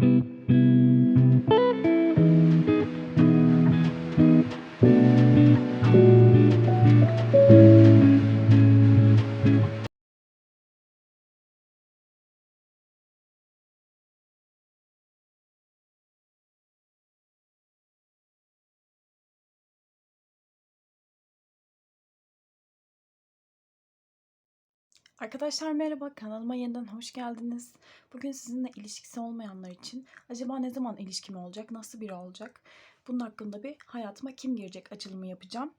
Thank you. Arkadaşlar merhaba, kanalıma yeniden hoş geldiniz. Bugün sizinle ilişkisi olmayanlar için acaba ne zaman ilişkim olacak, nasıl biri olacak? Bunun hakkında bir hayatıma kim girecek açılımı yapacağım.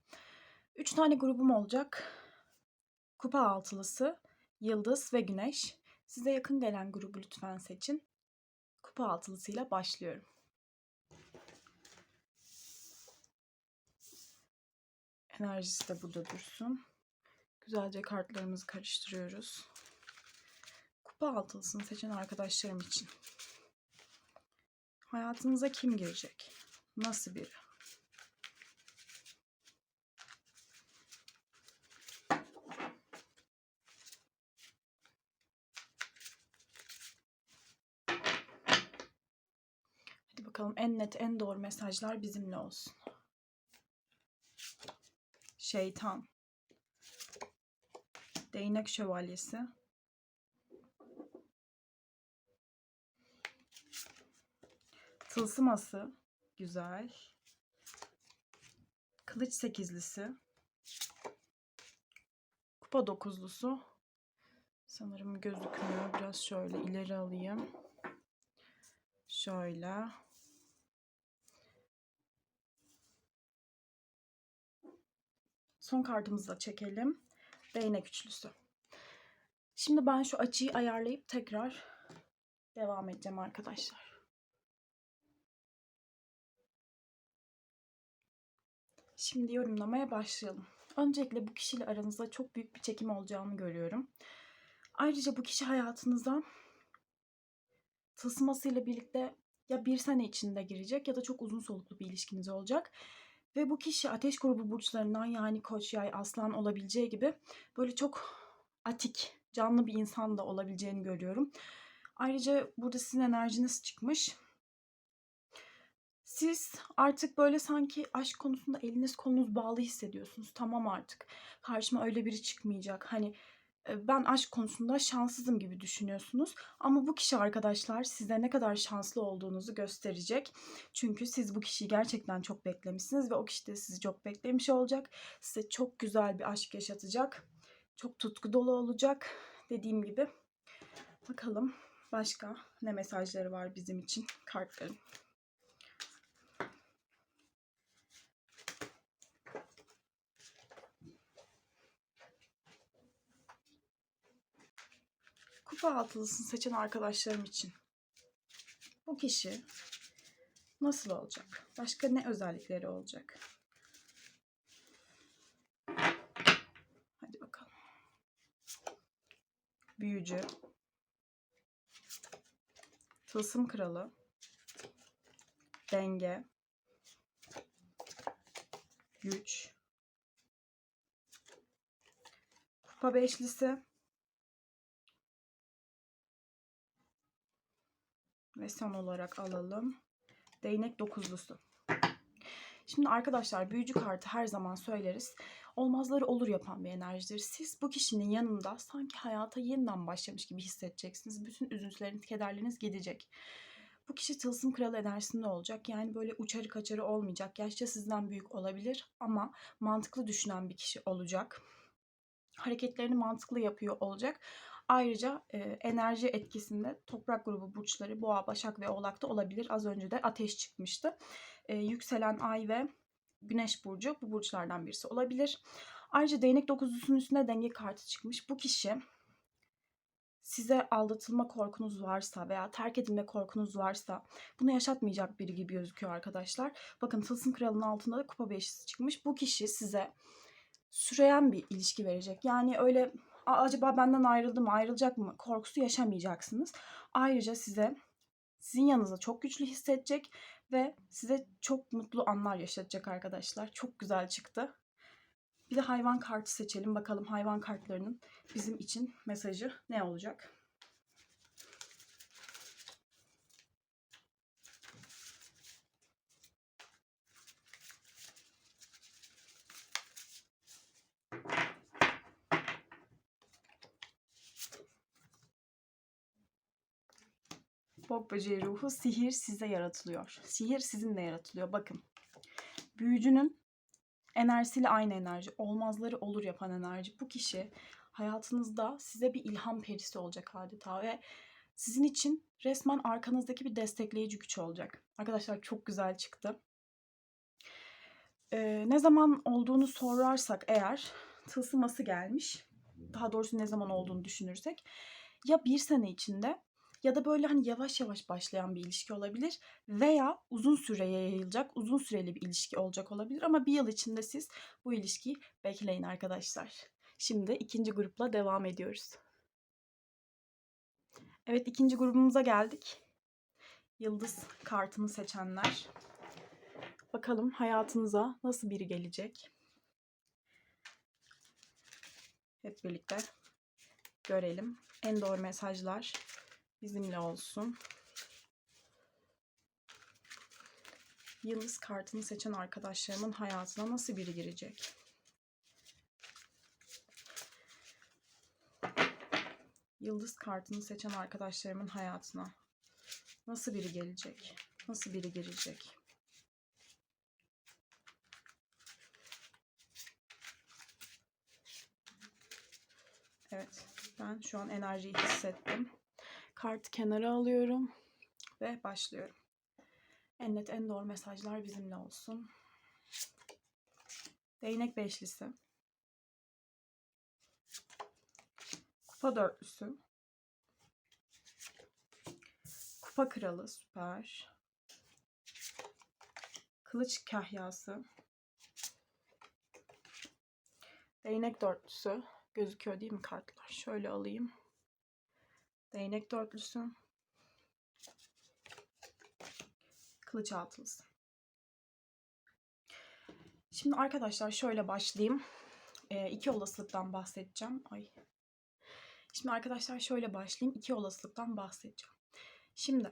Üç tane grubum olacak. Kupa altılısı, Yıldız ve Güneş. Size yakın gelen grubu lütfen seçin. Kupa altılısıyla başlıyorum. Enerjisi de burada dursun. Güzelce kartlarımızı karıştırıyoruz. Kupa altılısını seçen arkadaşlarım için. Hayatınıza kim girecek? Nasıl biri? Hadi bakalım en net, en doğru mesajlar bizimle olsun. Şeytan. Değnek şövalyesi. Tılsım ası. Güzel. Kılıç sekizlisi. Kupa dokuzlusu. Sanırım gözükmüyor. Biraz şöyle ileri alayım. Şöyle. Son kartımızı da çekelim. Değnek üçlüsü. Şimdi ben şu açıyı ayarlayıp tekrar devam edeceğim arkadaşlar. Şimdi yorumlamaya başlayalım. Öncelikle bu kişiyle aranızda çok büyük bir çekim olacağını görüyorum. Ayrıca bu kişi hayatınıza tılsımasıyla birlikte ya bir sene içinde girecek ya da çok uzun soluklu bir ilişkiniz olacak. Ve bu kişi ateş grubu burçlarından yani koç, yay, aslan olabileceği gibi böyle çok atik, canlı bir insan da olabileceğini görüyorum. Ayrıca burada sizin enerjiniz çıkmış. Siz artık böyle sanki aşk konusunda eliniz kolunuz bağlı hissediyorsunuz. Tamam artık karşıma öyle biri çıkmayacak. Hani ben aşk konusunda şanssızım gibi düşünüyorsunuz. Ama bu kişi arkadaşlar size ne kadar şanslı olduğunuzu gösterecek. Çünkü siz bu kişiyi gerçekten çok beklemişsiniz ve o kişi de sizi çok beklemiş olacak. Size çok güzel bir aşk yaşatacak. Çok tutku dolu olacak. Dediğim gibi. Bakalım başka ne mesajları var bizim için kartların. Kupa altılısını seçen arkadaşlarım için. Bu kişi nasıl olacak? Başka ne özellikleri olacak? Hadi bakalım. Büyücü. Tılsım kralı. Denge. Güç. Kupa beşlisi. Ve son olarak alalım. Değnek dokuzlusu. Şimdi arkadaşlar büyücü kartı her zaman söyleriz. Olmazları olur yapan bir enerjidir. Siz bu kişinin yanında sanki hayata yeniden başlamış gibi hissedeceksiniz. Bütün üzüntüleriniz, kederleriniz gidecek. Bu kişi tılsım kralı enerjisinde olacak. Yani böyle uçarı kaçarı olmayacak. Yaşça sizden büyük olabilir ama mantıklı düşünen bir kişi olacak. Hareketlerini mantıklı yapıyor olacak. Ayrıca e, enerji etkisinde toprak grubu burçları boğa, başak ve oğlakta olabilir. Az önce de ateş çıkmıştı. E, yükselen ay ve güneş burcu bu burçlardan birisi olabilir. Ayrıca değnek dokuzlusunun üstünde denge kartı çıkmış. Bu kişi size aldatılma korkunuz varsa veya terk edilme korkunuz varsa bunu yaşatmayacak biri gibi gözüküyor arkadaşlar. Bakın Tılsım Kralı'nın altında da kupa beşisi çıkmış. Bu kişi size süreyen bir ilişki verecek. Yani öyle acaba benden ayrıldı mı, ayrılacak mı korkusu yaşamayacaksınız. Ayrıca size sizin yanınızda çok güçlü hissedecek ve size çok mutlu anlar yaşatacak arkadaşlar. Çok güzel çıktı. Bir de hayvan kartı seçelim. Bakalım hayvan kartlarının bizim için mesajı ne olacak? Bok böceği ruhu sihir size yaratılıyor. Sihir sizinle yaratılıyor. Bakın. Büyücünün enerjisiyle aynı enerji. Olmazları olur yapan enerji. Bu kişi hayatınızda size bir ilham perisi olacak adeta ve sizin için resmen arkanızdaki bir destekleyici güç olacak. Arkadaşlar çok güzel çıktı. Ee, ne zaman olduğunu sorarsak eğer tılsıması gelmiş. Daha doğrusu ne zaman olduğunu düşünürsek ya bir sene içinde ya da böyle hani yavaş yavaş başlayan bir ilişki olabilir veya uzun süreye yayılacak, uzun süreli bir ilişki olacak olabilir ama bir yıl içinde siz bu ilişkiyi bekleyin arkadaşlar. Şimdi ikinci grupla devam ediyoruz. Evet ikinci grubumuza geldik. Yıldız kartını seçenler. Bakalım hayatınıza nasıl biri gelecek? Hep birlikte görelim. En doğru mesajlar bizimle olsun. Yıldız kartını seçen arkadaşlarımın hayatına nasıl biri girecek? Yıldız kartını seçen arkadaşlarımın hayatına nasıl biri gelecek? Nasıl biri girecek? Evet, ben şu an enerjiyi hissettim. Kartı kenara alıyorum ve başlıyorum. En net, en doğru mesajlar bizimle olsun. Değnek beşlisi. Kupa dörtlüsü. Kupa kralı süper. Kılıç kahyası. Değnek dörtlüsü. Gözüküyor değil mi kartlar? Şöyle alayım. Değnek dörtlüsü. Kılıç altılısı. Şimdi arkadaşlar şöyle başlayayım. E, iki olasılıktan bahsedeceğim. Ay. Şimdi arkadaşlar şöyle başlayayım. İki olasılıktan bahsedeceğim. Şimdi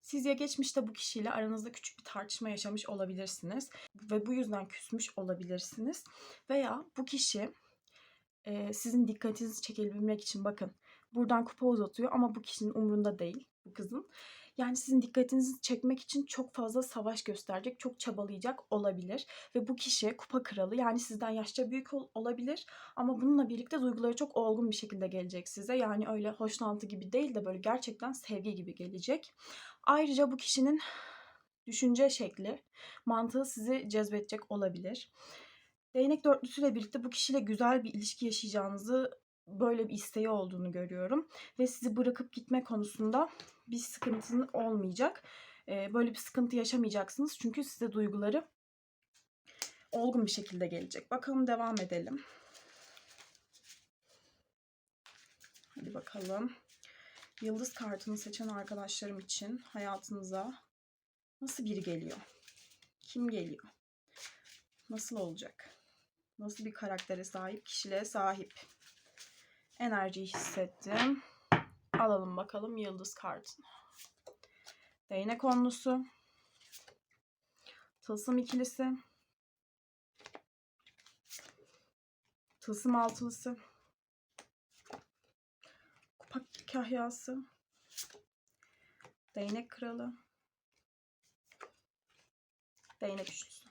siz ya geçmişte bu kişiyle aranızda küçük bir tartışma yaşamış olabilirsiniz ve bu yüzden küsmüş olabilirsiniz. Veya bu kişi e, sizin dikkatinizi çekebilmek için bakın buradan kupa uzatıyor ama bu kişinin umrunda değil bu kızın. Yani sizin dikkatinizi çekmek için çok fazla savaş gösterecek, çok çabalayacak olabilir. Ve bu kişi kupa kralı yani sizden yaşça büyük ol- olabilir. Ama bununla birlikte duyguları çok olgun bir şekilde gelecek size. Yani öyle hoşlantı gibi değil de böyle gerçekten sevgi gibi gelecek. Ayrıca bu kişinin düşünce şekli, mantığı sizi cezbedecek olabilir. Değnek dörtlüsüyle birlikte bu kişiyle güzel bir ilişki yaşayacağınızı böyle bir isteği olduğunu görüyorum. Ve sizi bırakıp gitme konusunda bir sıkıntın olmayacak. Böyle bir sıkıntı yaşamayacaksınız. Çünkü size duyguları olgun bir şekilde gelecek. Bakalım devam edelim. Hadi bakalım. Yıldız kartını seçen arkadaşlarım için hayatınıza nasıl biri geliyor? Kim geliyor? Nasıl olacak? Nasıl bir karaktere sahip, kişiliğe sahip? Enerjiyi hissettim. Alalım bakalım yıldız kartını. Değnek onlusu. Tılsım ikilisi. Tılsım altılısı. Kupa kahyası. Değnek kralı. Değnek üçlüsü.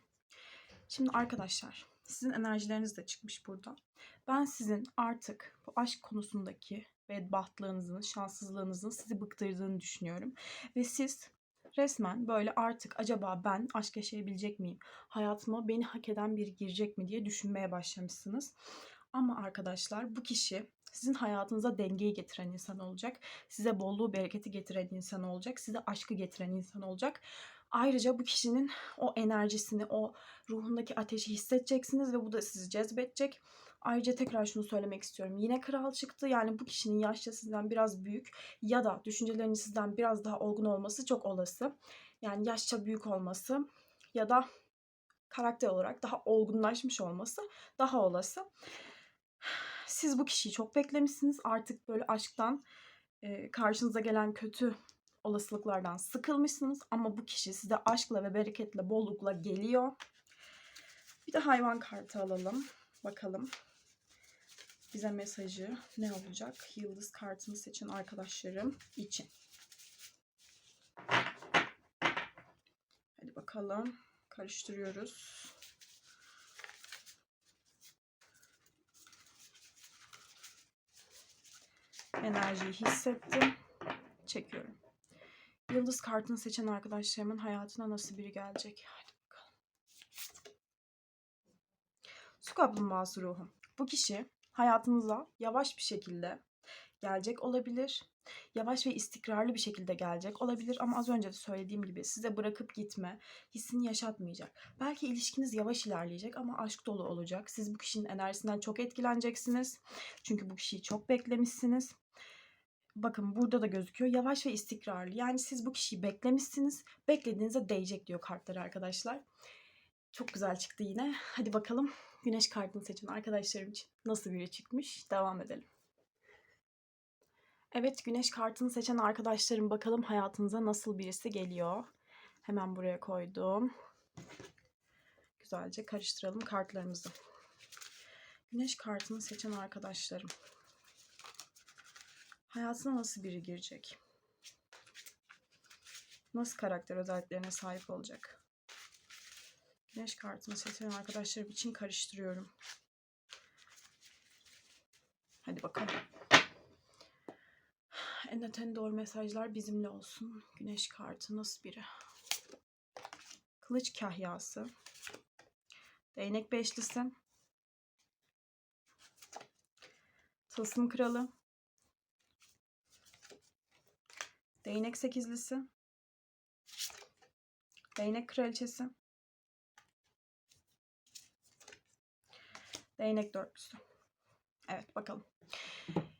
Şimdi arkadaşlar sizin enerjileriniz de çıkmış burada. Ben sizin artık bu aşk konusundaki bedbahtlığınızın, şanssızlığınızın sizi bıktırdığını düşünüyorum. Ve siz resmen böyle artık acaba ben aşk yaşayabilecek miyim? Hayatıma beni hak eden biri girecek mi diye düşünmeye başlamışsınız. Ama arkadaşlar bu kişi sizin hayatınıza dengeyi getiren insan olacak. Size bolluğu, bereketi getiren insan olacak. Size aşkı getiren insan olacak. Ayrıca bu kişinin o enerjisini, o ruhundaki ateşi hissedeceksiniz ve bu da sizi cezbedecek. Ayrıca tekrar şunu söylemek istiyorum. Yine kral çıktı. Yani bu kişinin yaşça sizden biraz büyük ya da düşüncelerinin sizden biraz daha olgun olması çok olası. Yani yaşça büyük olması ya da karakter olarak daha olgunlaşmış olması daha olası. Siz bu kişiyi çok beklemişsiniz. Artık böyle aşktan karşınıza gelen kötü olasılıklardan sıkılmışsınız ama bu kişi size aşkla ve bereketle, bollukla geliyor. Bir de hayvan kartı alalım. Bakalım. bize mesajı ne olacak? Yıldız kartını seçen arkadaşlarım için. Hadi bakalım. Karıştırıyoruz. Enerjiyi hissettim. Çekiyorum. Yıldız kartını seçen arkadaşlarımın hayatına nasıl biri gelecek? Hadi bakalım. Su kaplumbağası ruhu. Bu kişi hayatınıza yavaş bir şekilde gelecek olabilir. Yavaş ve istikrarlı bir şekilde gelecek olabilir ama az önce de söylediğim gibi size bırakıp gitme hissini yaşatmayacak. Belki ilişkiniz yavaş ilerleyecek ama aşk dolu olacak. Siz bu kişinin enerjisinden çok etkileneceksiniz. Çünkü bu kişiyi çok beklemişsiniz. Bakın burada da gözüküyor. Yavaş ve istikrarlı. Yani siz bu kişiyi beklemişsiniz. Beklediğinize değecek diyor kartlar arkadaşlar. Çok güzel çıktı yine. Hadi bakalım güneş kartını seçen arkadaşlarım için nasıl biri çıkmış? Devam edelim. Evet güneş kartını seçen arkadaşlarım bakalım hayatınıza nasıl birisi geliyor. Hemen buraya koydum. Güzelce karıştıralım kartlarımızı. Güneş kartını seçen arkadaşlarım. Hayatına nasıl biri girecek? Nasıl karakter özelliklerine sahip olacak? Güneş kartını seçen arkadaşlarım için karıştırıyorum. Hadi bakalım. En doğru mesajlar bizimle olsun. Güneş kartı nasıl biri? Kılıç kahyası. Değnek beşlisi. Tılsım kralı. Değnek sekizlisi. Değnek kraliçesi. Değnek dörtlüsü. Evet bakalım.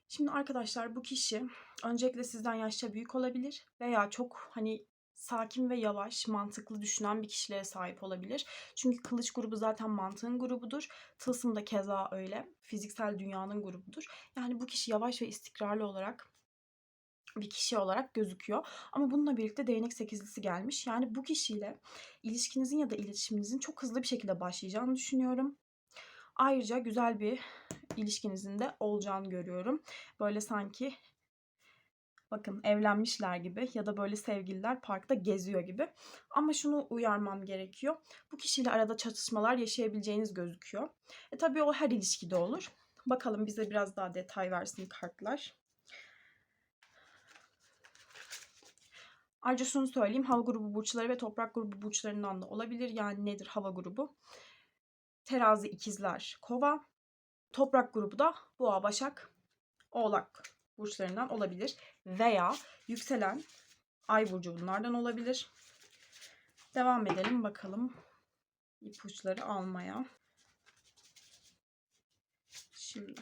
Şimdi arkadaşlar bu kişi öncelikle sizden yaşça büyük olabilir veya çok hani sakin ve yavaş, mantıklı düşünen bir kişiliğe sahip olabilir. Çünkü kılıç grubu zaten mantığın grubudur. Tılsım da keza öyle. Fiziksel dünyanın grubudur. Yani bu kişi yavaş ve istikrarlı olarak bir kişi olarak gözüküyor. Ama bununla birlikte değnek sekizlisi gelmiş. Yani bu kişiyle ilişkinizin ya da iletişiminizin çok hızlı bir şekilde başlayacağını düşünüyorum. Ayrıca güzel bir ilişkinizin de olacağını görüyorum. Böyle sanki bakın evlenmişler gibi ya da böyle sevgililer parkta geziyor gibi. Ama şunu uyarmam gerekiyor. Bu kişiyle arada çatışmalar yaşayabileceğiniz gözüküyor. E tabii o her ilişkide olur. Bakalım bize biraz daha detay versin kartlar. Ayrıca şunu söyleyeyim. Hava grubu burçları ve toprak grubu burçlarından da olabilir. Yani nedir hava grubu? Terazi, ikizler, kova. Toprak grubu da boğa, başak, oğlak burçlarından olabilir. Veya yükselen ay burcu bunlardan olabilir. Devam edelim bakalım ipuçları almaya. Şimdi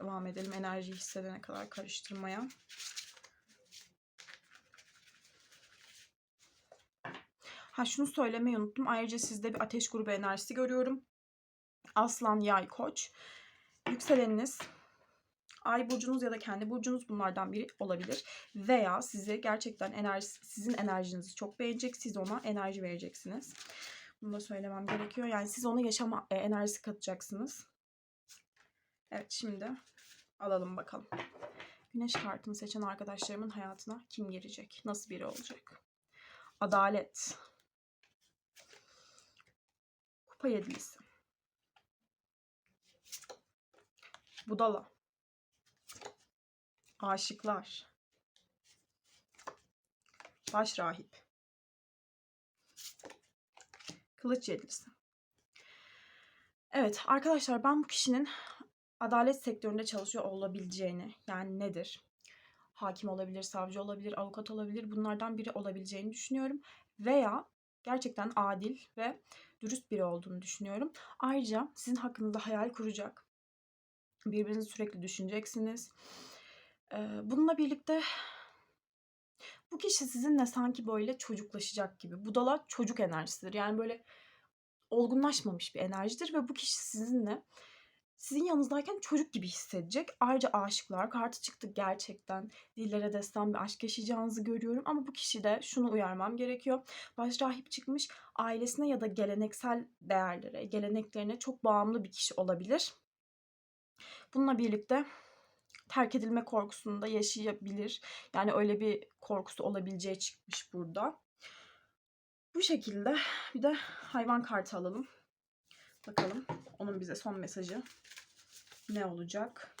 devam edelim enerjiyi hissedene kadar karıştırmaya. Ha şunu söylemeyi unuttum. Ayrıca sizde bir ateş grubu enerjisi görüyorum. Aslan, yay, koç. Yükseleniniz ay burcunuz ya da kendi burcunuz bunlardan biri olabilir. Veya size gerçekten enerji, sizin enerjinizi çok beğenecek. Siz ona enerji vereceksiniz. Bunu da söylemem gerekiyor. Yani siz ona yaşam e, enerjisi katacaksınız. Evet şimdi alalım bakalım. Güneş kartını seçen arkadaşlarımın hayatına kim girecek? Nasıl biri olacak? Adalet. Kupa yedilisi. Budala. Aşıklar. Baş rahip. Kılıç yedilisi. Evet arkadaşlar ben bu kişinin adalet sektöründe çalışıyor olabileceğini yani nedir? Hakim olabilir, savcı olabilir, avukat olabilir bunlardan biri olabileceğini düşünüyorum. Veya gerçekten adil ve dürüst biri olduğunu düşünüyorum. Ayrıca sizin hakkınızda hayal kuracak. Birbirinizi sürekli düşüneceksiniz. Bununla birlikte bu kişi sizinle sanki böyle çocuklaşacak gibi. Budala çocuk enerjisidir. Yani böyle olgunlaşmamış bir enerjidir ve bu kişi sizinle sizin yanınızdayken çocuk gibi hissedecek. Ayrıca aşıklar kartı çıktı gerçekten. Dillere destan bir aşk yaşayacağınızı görüyorum. Ama bu kişi de şunu uyarmam gerekiyor. Baş rahip çıkmış ailesine ya da geleneksel değerlere, geleneklerine çok bağımlı bir kişi olabilir. Bununla birlikte terk edilme korkusunu da yaşayabilir. Yani öyle bir korkusu olabileceği çıkmış burada. Bu şekilde bir de hayvan kartı alalım. Bakalım onun bize son mesajı ne olacak?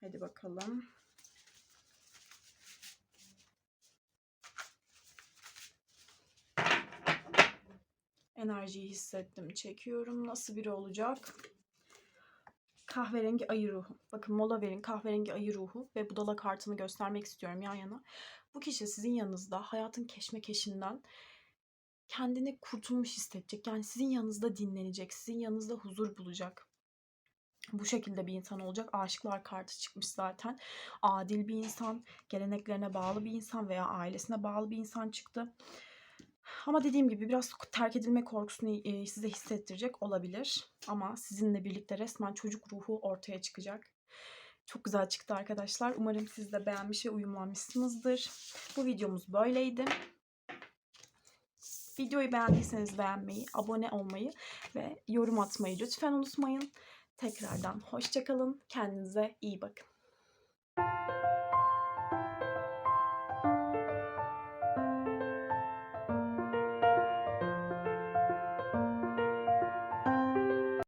Hadi bakalım. Enerjiyi hissettim. Çekiyorum. Nasıl biri olacak? Kahverengi ayı ruhu. Bakın mola verin kahverengi ayı ruhu ve budala kartını göstermek istiyorum yan yana. Bu kişi sizin yanınızda hayatın keşmekeşinden kendini kurtulmuş hissedecek. Yani sizin yanınızda dinlenecek, sizin yanınızda huzur bulacak. Bu şekilde bir insan olacak. Aşıklar kartı çıkmış zaten. Adil bir insan, geleneklerine bağlı bir insan veya ailesine bağlı bir insan çıktı. Ama dediğim gibi biraz terk edilme korkusunu e, size hissettirecek olabilir. Ama sizinle birlikte resmen çocuk ruhu ortaya çıkacak. Çok güzel çıktı arkadaşlar. Umarım siz de beğenmiş ve uyumlanmışsınızdır. Bu videomuz böyleydi. Videoyu beğendiyseniz beğenmeyi, abone olmayı ve yorum atmayı lütfen unutmayın. Tekrardan hoşçakalın. Kendinize iyi bakın.